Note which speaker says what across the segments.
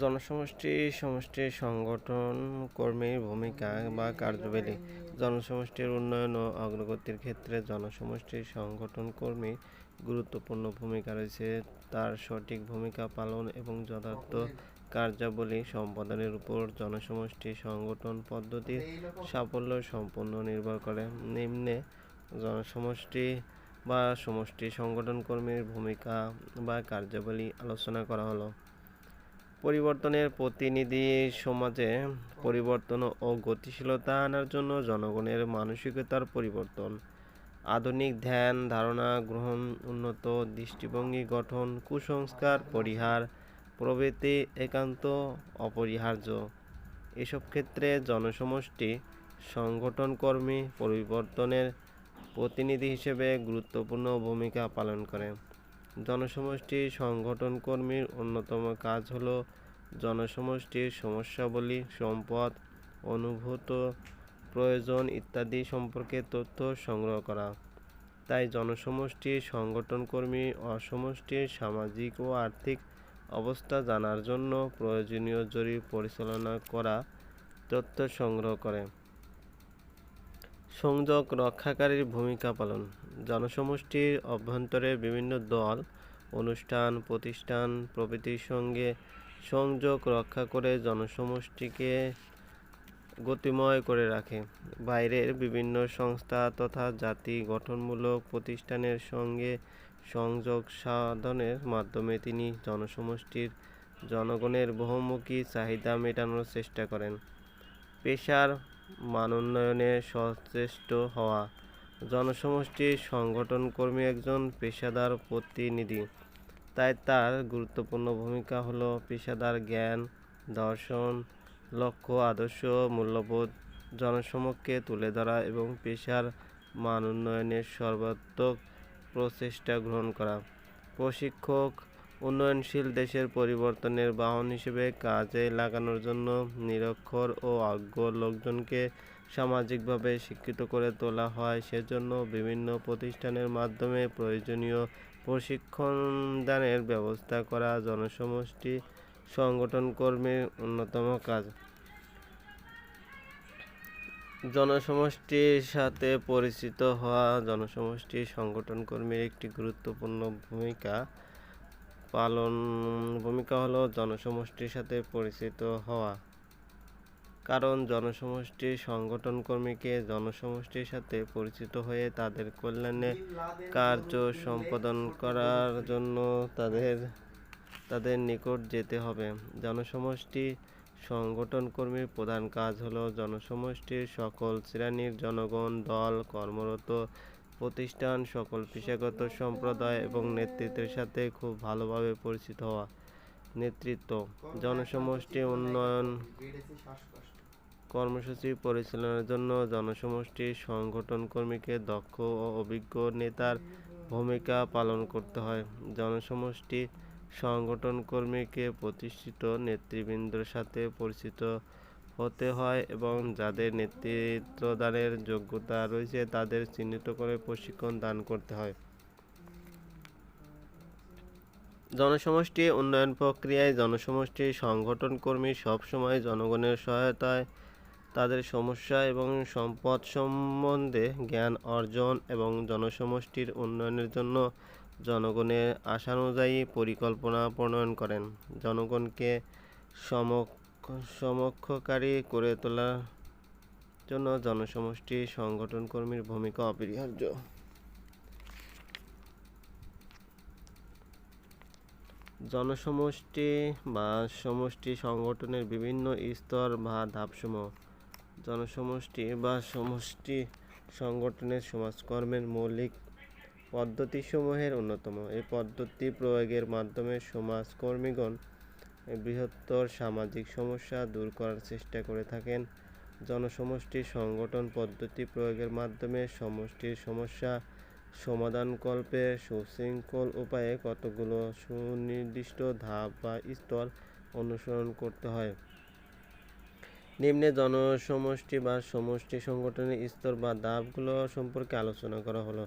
Speaker 1: জনসমষ্টি, সমষ্টি, সংগঠন কর্মীর ভূমিকা বা কার্যাবলী জনসমষ্টির উন্নয়ন ও অগ্রগতির ক্ষেত্রে জনসমষ্টির সংগঠন কর্মীর গুরুত্বপূর্ণ ভূমিকা রয়েছে। তার সঠিক ভূমিকা পালন এবং যথার্থ কার্যাবলী সম্পাদনের উপর জনসমষ্টি, সংগঠন পদ্ধতির সাফল্য সম্পূর্ণ নির্ভর করে। নিম্নে জনসমষ্টি বা সমষ্টি সংগঠন কর্মীর ভূমিকা বা কার্যাবলী আলোচনা করা হলো। পরিবর্তনের প্রতিনিধি সমাজে পরিবর্তন ও গতিশীলতা আনার জন্য জনগণের মানসিকতার পরিবর্তন, আধুনিক ধ্যান, ধারণা গ্রহণ, উন্নত দৃষ্টিভঙ্গি গঠন, কুসংস্কার, পরিহার প্রভৃতি একান্ত, অপরিহার্য। এসব ক্ষেত্রে জনসমষ্টি, সংগঠন কর্মী পরিবর্তনের প্রতিনিধি হিসেবে গুরুত্বপূর্ণ ভূমিকা পালন করে। জনসমষ্টি সংগঠন কর্মীর অন্যতম কাজ হল জনসমষ্টির সমস্যাবলী, সম্পদ, অনুভূত প্রয়োজন ইত্যাদি সম্পর্কে তথ্য সংগ্রহ করা। তাই জনসমষ্টি সংগঠন কর্মী অসমষ্টির সামাজিক ও আর্থিক অবস্থা জানার জন্য প্রয়োজনীয় জরিপ পরিচালনা করা, তথ্য সংগ্রহ করে। সংযোগ রক্ষাকারীর ভূমিকা পালন। জনসমষ্টির অভ্যন্তরে বিভিন্ন দল, অনুষ্ঠান, প্রতিষ্ঠান প্রভৃতির সঙ্গে সংযোগ রক্ষা করে জনসমষ্টিকে গতিময় করে রাখে। বাইরের বিভিন্ন সংস্থা তথা জাতি গঠনমূলক প্রতিষ্ঠানের সঙ্গে সংযোগ সাধনের মাধ্যমে তিনি জনসমষ্টির জনগণের বহুমুখী চাহিদা মেটানোর চেষ্টা করেন। পেশার মানোন্নয়নে সচেষ্ট হওয়া। জনসমষ্টির সংগঠন কর্মী একজন পেশাদার প্রতিনিধি। তাই তার গুরুত্বপূর্ণ ভূমিকা হলো পেশাদার জ্ঞান, দর্শন, লক্ষ্য, আদর্শ, মূল্যবোধ, জনসমক্ষে তুলে ধরা এবং পেশার মান উন্নয়নের সর্বাত্মক প্রচেষ্টা গ্রহণ করা। প্রশিক্ষক উন্নয়নশীল দেশের পরিবর্তনের বাহন হিসেবে কাজে লাগানোর জন্য নিরক্ষর ও অজ্ঞ লোকজনকে সামাজিকভাবে শিক্ষিত করে তোলা হয়। সেজন্য বিভিন্ন প্রতিষ্ঠানের মাধ্যমে প্রয়োজনীয় প্রশিক্ষণ দানের ব্যবস্থা করা জনসমষ্টি সংগঠন কর্মীর অন্যতম কাজ। জনসমষ্টির সাথে পরিচিত হওয়া জনসমষ্টি সংগঠন কর্মীর একটি গুরুত্বপূর্ণ ভূমিকা পালন ভূমিকা হলো জনসমষ্টির সাথে পরিচিত হওয়া। কারণ জনসমষ্টি সংগঠন কর্মীকে জনসমষ্টির সাথে পরিচিত হয়ে তাদের কল্যাণে কার্য সম্পাদন করার জন্য তাদের তাদের নিকট যেতে হবে। জনসমষ্টি সংগঠন কর্মীর প্রধান কাজ হলো জনসমষ্টির সকল শ্রেণির জনগণ, দল, কর্মরত প্রতিষ্ঠান, সকল পেশাগত সম্প্রদায় এবং নেতৃত্বের সাথে খুব ভালোভাবে পরিচিত হওয়া নেতৃত্ব। জনসমষ্টি উন্নয়ন কর্মসূচি পরিচালনার জন্য জনসমষ্টি সংগঠন কর্মীকে দক্ষ ও অভিজ্ঞ নেতার ভূমিকা পালন করতে হয়। জনসমষ্টি সংগঠন কর্মীকে প্রতিষ্ঠিত নেতৃবৃন্দর সাথে পরিচিত হতে হয় এবং যাদের নেতৃত্বদানের যোগ্যতা রয়েছে তাদের চিহ্নিত করে প্রশিক্ষণ দান করতে হয়। জনসমষ্টি উন্নয়ন প্রক্রিয়ায় জনসমষ্টি সংগঠন কর্মী সবসময় জনগণের সহায়তায় তাদের সমস্যা এবং সম্পদ সম্বন্ধে জ্ঞান অর্জন এবং জনসমষ্টির উন্নয়নের জন্য জনগণের আশানুযায়ী পরিকল্পনা প্রণয়ন করেন। জনগণকে সমক্ষ সমক্ষকারী করে তোলার জন্য জনসমষ্টি সংগঠন কর্মীর ভূমিকা অপরিহার্য। জনসমষ্টি বা সমষ্টি সংগঠনের বিভিন্ন স্তর বা ধাপসমূহ। জনসমষ্টি বা সমষ্টি সংগঠনের সমাজকর্মের মৌলিক পদ্ধতিসমূহের অন্যতম। এই পদ্ধতি প্রয়োগের মাধ্যমে সমাজকর্মীগণ বৃহত্তর সামাজিক সমস্যা দূর করার চেষ্টা করে থাকেন। জনসমষ্টি সংগঠন পদ্ধতি প্রয়োগের মাধ্যমে সমষ্টির সমস্যা সমাধানকল্পে সুশৃঙ্খল উপায়ে কতগুলো সুনির্দিষ্ট ধাপ বা স্তর অনুসরণ করতে হয়? নিম্নে জনসমষ্টি বা সমষ্টি সংগঠনের স্তর বা ধাপগুলো সম্পর্কে আলোচনা করা হলো।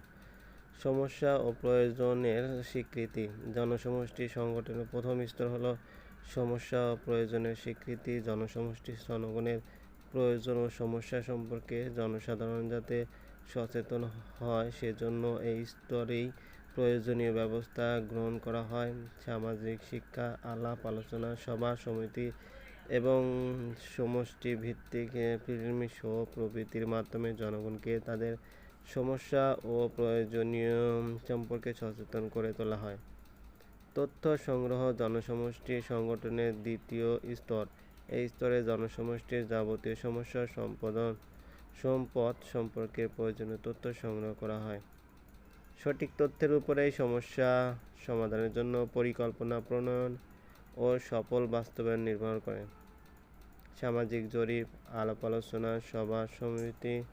Speaker 1: সমস্যা ও প্রয়োজনের স্বীকৃতি। জনসমষ্টি সংগঠনের প্রথম স্তর হলো সমস্যা প্রয়োজনের স্বীকৃতি, জনসমষ্টি জনগণের প্রয়োজন ও সমস্যা সম্পর্কে জনসাধারণ যাতে সচেতন হয়, সেজন্য এই স্তরেই প্রয়োজনীয় ব্যবস্থা গ্রহণ করা হয়। সামাজিক শিক্ষা, আলাপ আলোচনা সভা সমিতি এবং সমষ্টি ভিত্তিক শো প্রভৃতির মাধ্যমে জনগণকে তাদের সমস্যা ও প্রয়োজনীয় সম্পর্কে সচেতন করে তোলা হয়। তথ্য সংগ্রহ জনসমষ্টি সংগঠনের দ্বিতীয় স্তর। এই স্তরে জনসমষ্টির যাবতীয় সমস্যা সম্পাদন, সম্পদ সম্পর্কে প্রয়োজনীয় তথ্য সংগ্রহ করা হয়। সঠিক তথ্যের উপরেই সমস্যা সমাধানের জন্য পরিকল্পনা প্রণয়ন ও সফল বাস্তবায়ন নির্ভর করে। সামাজিক জরিপ, আলাপ আলোচনা, সভা সমিতি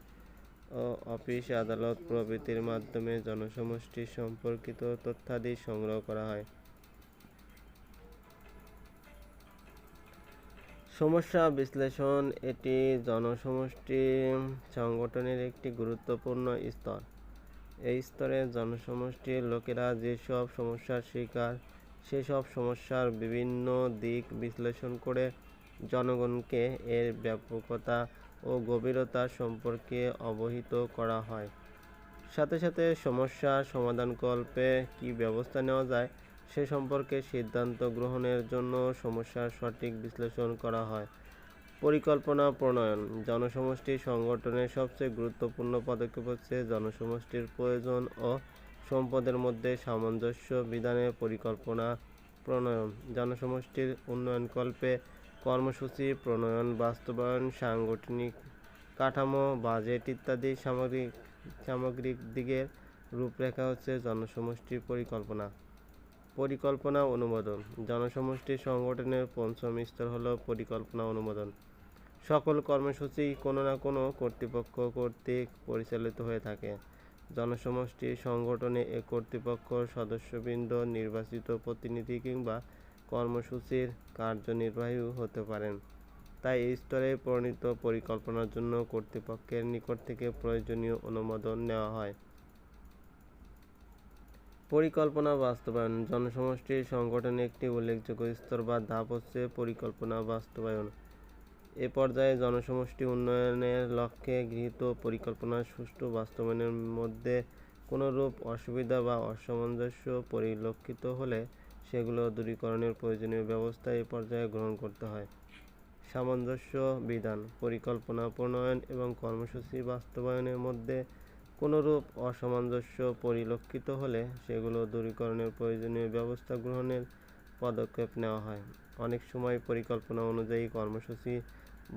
Speaker 1: ও অফিস, আদালত প্রভৃতির মাধ্যমে জনসমষ্টি সম্পর্কিত তথ্যাদি সংগ্রহ করা হয়। সমস্যা বিশ্লেষণ, এটি জনসমষ্টি সংগঠনের একটি গুরুত্বপূর্ণ স্তর। এই স্তরে জনসমষ্টির লোকেরা যেসব সমস্যার শিকার, সেসব সমস্যার বিভিন্ন দিক বিশ্লেষণ করে জনগণকে এর ব্যাপকতা ও গভীরতা সম্পর্কে অবহিত করা হয়। সাথে সাথে সমস্যা সমাধানকল্পে কী ব্যবস্থা নেওয়া যায় সে সম্পর্কে সিদ্ধান্ত গ্রহণের জন্য সমস্যার সঠিক বিশ্লেষণ করা হয়। পরিকল্পনা প্রণয়ন। জনসমষ্টি সংগঠনের সবচেয়ে গুরুত্বপূর্ণ পদক্ষেপ হচ্ছে জনসমষ্টির প্রয়োজন ও সম্পদের মধ্যে সামঞ্জস্য বিধানে পরিকল্পনা প্রণয়ন। জনসমষ্টির উন্নয়নকল্পে কর্মসূচি প্রণয়ন, বাস্তবায়ন, সাংগঠনিক কাঠামো, বাজেট ইত্যাদি সামগ্রিক সামগ্রিক দিকের রূপরেখা হচ্ছে জনসমষ্টির পরিকল্পনা। পরিকল্পনা অনুমোদন। জনসমষ্টি সংগঠনের পঞ্চম স্তর হল পরিকল্পনা অনুমোদন। সকল কর্মসূচি কোনো না কোনো কর্তৃপক্ষ কর্তৃক পরিচালিত হয়ে থাকে। জনসমষ্টি সংগঠনে এ কর্তৃপক্ষ সদস্যবৃন্দ, নির্বাচিত প্রতিনিধি কিংবা কর্মসূচির কার্যনির্বাহীও হতে পারেন। তাই এই স্তরে প্রণীত পরিকল্পনার জন্য কর্তৃপক্ষের নিকট থেকে প্রয়োজনীয় অনুমোদন নেওয়া হয়। পরিকল্পনা বাস্তবায়ন। জনসমষ্টি সংগঠনে একটি উল্লেখযোগ্য স্তর বা ধাপ হচ্ছে পরিকল্পনা বাস্তবায়ন। এ পর্যায়ে জনসমষ্টি উন্নয়নের লক্ষ্যে গৃহীত পরিকল্পনার সুষ্ঠু বাস্তবায়নের মধ্যে কোনো রূপ অসুবিধা বা অসামঞ্জস্য পরিলক্ষিত হলে সেগুলো দূরীকরণের প্রয়োজনীয় ব্যবস্থা এ পর্যায়ে গ্রহণ করতে হয়। সামঞ্জস্য বিধান, পরিকল্পনা প্রণয়ন এবং কর্মসূচি বাস্তবায়নের মধ্যে কোনোরূপ অসামঞ্জস্য পরিলক্ষিত হলে সেগুলো দূরীকরণের প্রয়োজনীয় ব্যবস্থা গ্রহণের পদক্ষেপ নেওয়া হয়। অনেক সময় পরিকল্পনা অনুযায়ী কর্মসূচি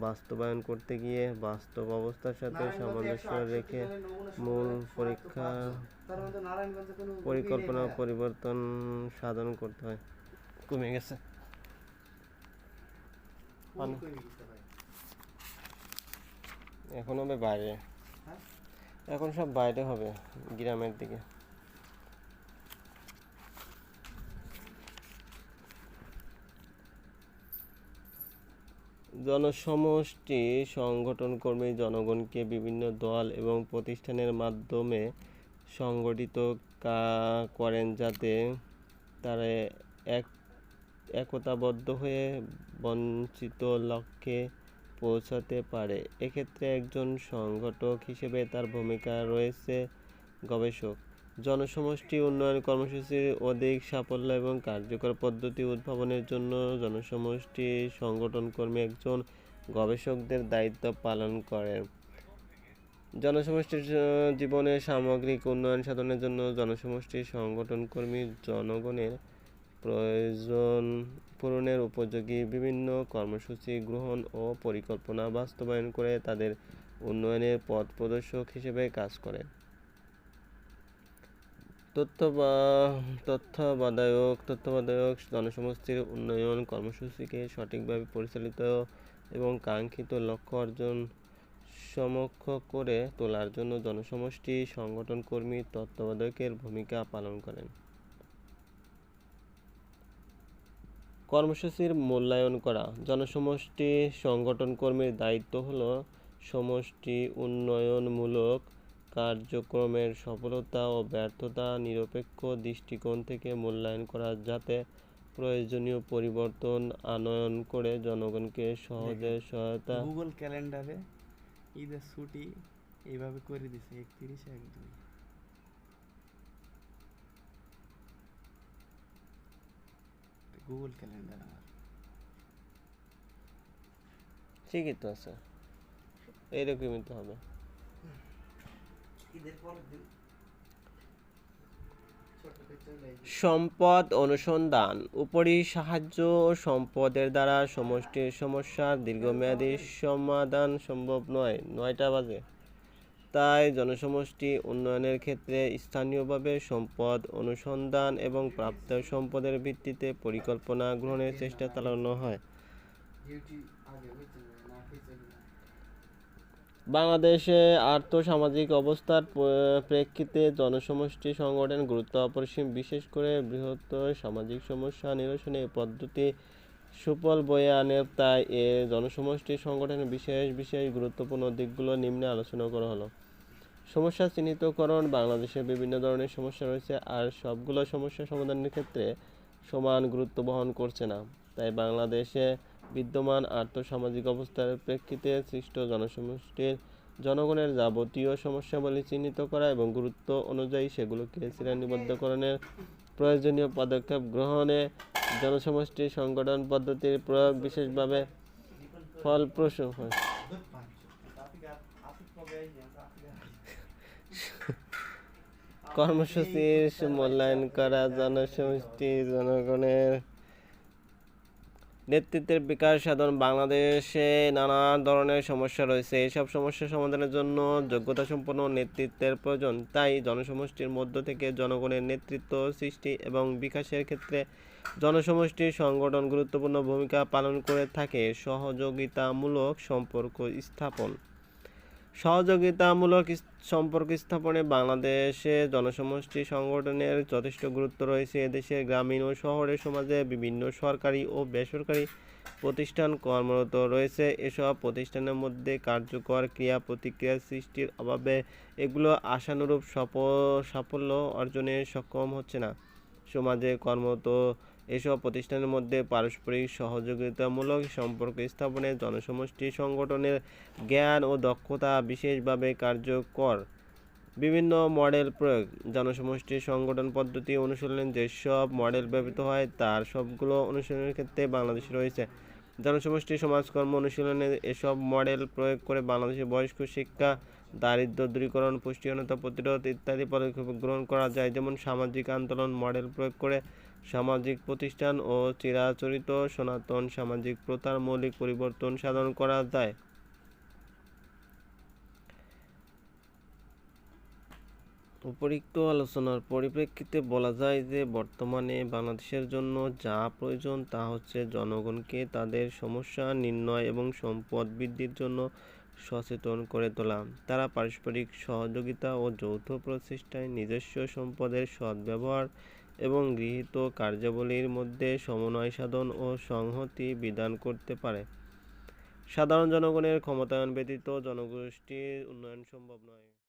Speaker 1: বাস্তবায়ন করতে গিয়ে বাস্তব অবস্থার সাথে সামঞ্জস্য রেখে মূল পরীক্ষা পরিকল্পনা পরিবর্তন সাধন করতে হয়। কমে গেছে। এখন হবে বাইরে। এখন সব বাইরে হবে, গ্রামের দিকে। জনসমষ্টি, সংগঠন কর্মী, জনগণকে বিভিন্ন দল এবং প্রতিষ্ঠানের মাধ্যমে সংগঠিত করেন যাতে তারা এক, একতাবদ্ধ হয়ে বঞ্চিত লক্ষ্যে পৌঁছাতে পারে। এক্ষেত্রে একজন সংগঠক হিসেবে তার ভূমিকা রয়েছে গবেষক। জনসমষ্টি উন্নয়ন কর্মসূচির অধিক সাফল্য এবং কার্যকর পদ্ধতি উদ্ভাবনের জন্য জনসমষ্টি সংগঠন কর্মী একজন গবেষকদের দায়িত্ব পালন করেন। জনসমষ্টির জীবনে সামগ্রিক উন্নয়ন সাধনের জন্য জনসমষ্টি সংগঠন কর্মী জনগণের প্রয়োজন পূরণের উপযোগী বিভিন্ন কর্মসূচি গ্রহণ ও পরিকল্পনা বাস্তবায়ন করে তাদের উন্নয়নের পথ প্রদর্শক হিসেবে কাজ করে। তথ্য বা, তথ্যবাদায়ক তথ্যবাদায়ক জনসমষ্টির উন্নয়ন কর্মসূচিকে সঠিকভাবে পরিচালিত এবং কাঙ্ক্ষিত লক্ষ্য অর্জন সমক্ষ করে তোলার জন্য জনসমষ্টি সংগঠন কর্মী তত্ত্বাবধায়কের ভূমিকা পালন করেন। কর্মসূচির মূল্যায়ন করা। জনসমষ্টি সংগঠন কর্মীর দায়িত্ব হলো সমষ্টি উন্নয়নমূলক কার্যক্রমের সফলতা ও ব্যর্থতা নিরপেক্ষ দৃষ্টিকোণ থেকে মূল্যায়ন করা যাতে প্রয়োজনীয় পরিবর্তন আনয়ন করে জনগণকে সহজে সহায়তা
Speaker 2: গুগল ক্যালেন্ডারে ঈদের ছুটি এইভাবে করে দিছে একত্রিশ এক দুই গুগল ক্যালেন্ডার আমার।
Speaker 1: ঠিকই তো আছে। এইরকমই তো হবে। সম্পদ অনুসন্ধান। উপরি সাহায্য ও সম্পদের দ্বারা সমষ্টির সমস্যার দীর্ঘমেয়াদী সমাধান সম্ভব নয়। নয়টা বাজে। তাই জনসমষ্টি উন্নয়নের ক্ষেত্রে স্থানীয়ভাবে সম্পদ অনুসন্ধান এবং প্রাপ্ত সম্পদের ভিত্তিতে পরিকল্পনা গ্রহণের চেষ্টা চালানো হয়। বাংলাদেশে আর্থসামাজিক অবস্থার প্রেক্ষিতে জনসমষ্টি সংগঠন গুরুত্ব অপরিসীম। বিশেষ করে বৃহত্তর সামাজিক সমস্যা নিরসনে পদ্ধতি সুফল বয়ে আনে, তাই এ জনসমষ্টি সংগঠনের বিশেষ বিশেষ গুরুত্বপূর্ণ দিকগুলো নিম্নে আলোচনা করা হলো। সমস্যা চিহ্নিতকরণ, বাংলাদেশে বিভিন্ন ধরনের সমস্যা রয়েছে, আর সবগুলো সমস্যা সমাধানের ক্ষেত্রে সমান গুরুত্ব বহন করছে না। তাই বাংলাদেশে বিদ্যমান আর্থসামাজিক অবস্থার প্রেক্ষিতে সৃষ্ট জনসমষ্টির জনগণের যাবতীয় সমস্যাবলী চিহ্নিত করা এবং গুরুত্ব অনুযায়ী সেগুলোকে শ্রেণীবদ্ধকরণের প্রয়োজনীয় পদক্ষেপ গ্রহণে জনসমষ্টি সংগঠন পদ্ধতির প্রয়োগ বিশেষভাবে ফলপ্রসূ হয়। কর্মসূচির মূল্যায়ন করা জনসমষ্টি জনগণের নেতৃত্বের বিকাশ সাধন বাংলাদেশে নানা ধরনের সমস্যা রয়েছে। এসব সমস্যা সমাধানের জন্য যোগ্যতা সম্পন্ন নেতৃত্বের প্রয়োজন। তাই জনসমষ্টির মধ্য থেকে জনগণের নেতৃত্ব সৃষ্টি এবং বিকাশের ক্ষেত্রে জনসমষ্টির সংগঠন গুরুত্বপূর্ণ ভূমিকা পালন করে থাকে। সহযোগিতামূলক সম্পর্ক স্থাপন। সহযোগিতামূলক সম্পর্ক স্থাপনে বাংলাদেশে জনসমষ্টি সংগঠনের যথেষ্ট গুরুত্ব রয়েছে। এদেশের গ্রামীণ ও শহরের সমাজে বিভিন্ন সরকারি ও বেসরকারি প্রতিষ্ঠান কর্মরত রয়েছে। এসব প্রতিষ্ঠানের মধ্যে কার্যকর ক্রিয়া প্রতিক্রিয়া সৃষ্টির অভাবে এগুলো আশানুরূপ সফ- সাফল্য অর্জনে সক্ষম হচ্ছে না। সমাজে কর্মরত এসব প্রতিষ্ঠানের মধ্যে পারস্পরিক সহযোগিতামূলক সম্পর্ক স্থাপনে জনসমষ্টি সংগঠনের জ্ঞান ও দক্ষতা বিশেষভাবে কার্যকর। বিভিন্ন মডেল প্রয়োগ। জনসমষ্টি সংগঠন পদ্ধতি অনুশীলনে যেসব মডেল ব্যবহৃত হয়, তার সবগুলো অনুশীলনের ক্ষেত্রে বাংলাদেশে রয়েছে। জনসমষ্টি সমাজকর্ম অনুশীলনে এসব মডেল প্রয়োগ করে বাংলাদেশে বয়স্ক শিক্ষা দারিদ্র দূরীকরণ পুষ্টিহীনতা প্রতিরোধ ইত্যাদি পদক্ষেপ গ্রহণ করা যায়। যেমন সামাজিক আন্দোলন মডেল প্রয়োগ করে সামাজিক প্রতিষ্ঠান ও চিরাচরিত সনাতন সামাজিক প্রথার মৌলিক পরিবর্তন সাধন করা যায়। উপরিক্ত আলোচনার পরিপ্রেক্ষিতে বলা যায় যে, বর্তমানে বাংলাদেশের জন্য যা প্রয়োজন তা হচ্ছে জনগণকে তাদের সমস্যা, নির্ণয় এবং সম্পদ বৃদ্ধির জন্য সচেতন করে তোলা। তারা পারস্পরিক সহযোগিতা ও যৌথ প্রচেষ্টায় নিজস্ব সম্পদের সদ্ব্যবহার এবং গৃহীত কার্যাবলীর মধ্যে সমন্বয় সাধন ও সংহতি বিধান করতে পারে। সাধারণ জনগণের ক্ষমতায়ন ব্যতীত জনগোষ্ঠীর উন্নয়ন সম্ভব নয়।